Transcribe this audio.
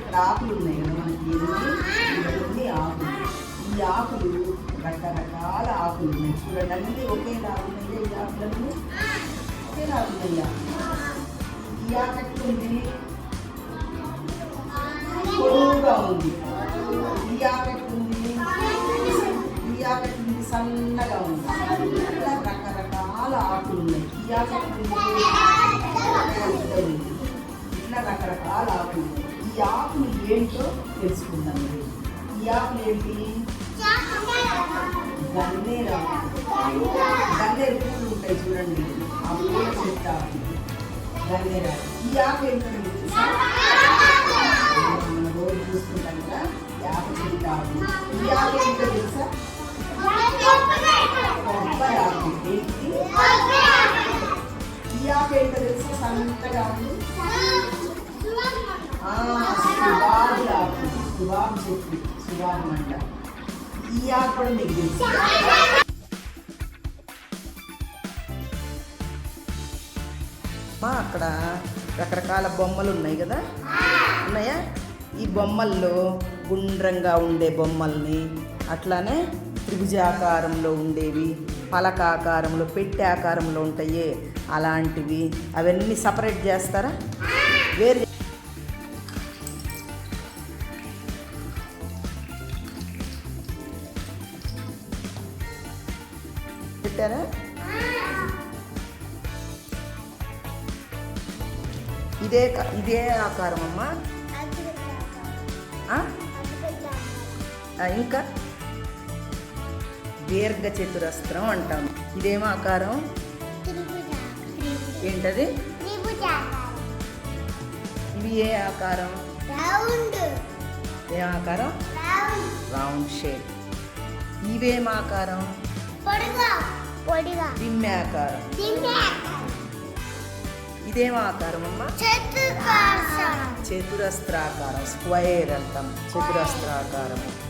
ఇక్కడ ఆకులు ఉన్నాయి కదా మనకి ఎన్ని ఇవన్నీ ఆకులు ఈ ఆకులు రకరకాల ఆకులు ఉన్నాయి చూడండి అన్ని ఒకేలా ఉన్నాయా ఈ ఆకులన్నీ ఒకేలా ఉన్నాయా ఈ ఆకు ఎట్లుంది పొడవుగా ఉంది ఈ ఆకు ఎట్లుంది ఈ ఆకు ఎట్లుంది సన్నగా ఉంది ఇట్లా రకరకాల ఆకులు ఉన్నాయి ఈ ఆకు ఎట్లుంది పెద్దగా ఉంది. ఇట్లా రకరకాల ఆకులు ఉన్నాయి. యాప్లు ఏంటో తెలుసుకుందాం ఈ యాప్లు ఏంటి? గన్నేరు. ఆకులు. గన్నేరు పూలు ఉంటాయి చూడండి. ఆ పూల చెట్టు ఆకులు ఈ యాప్ ఏంటో మనం రోజు చూసుకుంటాం కదా. ఈ ఆకు ఈ యాప్ ఏంటో తెలుసా? కొబ్బరి ఏంటి? ఈ యాప్ ఏంటో తెలుసా? సంతగా ఉంది సుబాబు చెట్టు సుబాబు అంట ఈ ఆకు కూడా మీకు తెలుసు అక్కడ రకరకాల బొమ్మలు ఉన్నాయి కదా? ఉన్నాయా? ఈ బొమ్మల్లో గుండ్రంగా ఉండే బొమ్మల్ని అట్లానే త్రిభుజాకారంలో ఉండేవి పలకాకారంలో పెట్టె ఆకారంలో ఉంటాయి. అలాంటివి అవన్నీ సపరేట్ చేస్తారా? వేరు పెట్టారా? ఇదే ఇదే ఆకారం అమ్మా. ఇంకా? దీర్ఘ చతురస్త్రం అంటాం. ఇదేమో ఆకారం? ఏంటది? ఇవి ఏ ఆకారం? ఏ ఆకారం? రౌండ్ షేప్ ఇవేం ఆకారం? పొడిగా. దిమ్మె ఆకారం. ఇదేం ఆకారం అమ్మా? చతురస్త్రాకారం స్క్వైర్ అంటాం. చతురస్త్రాకారం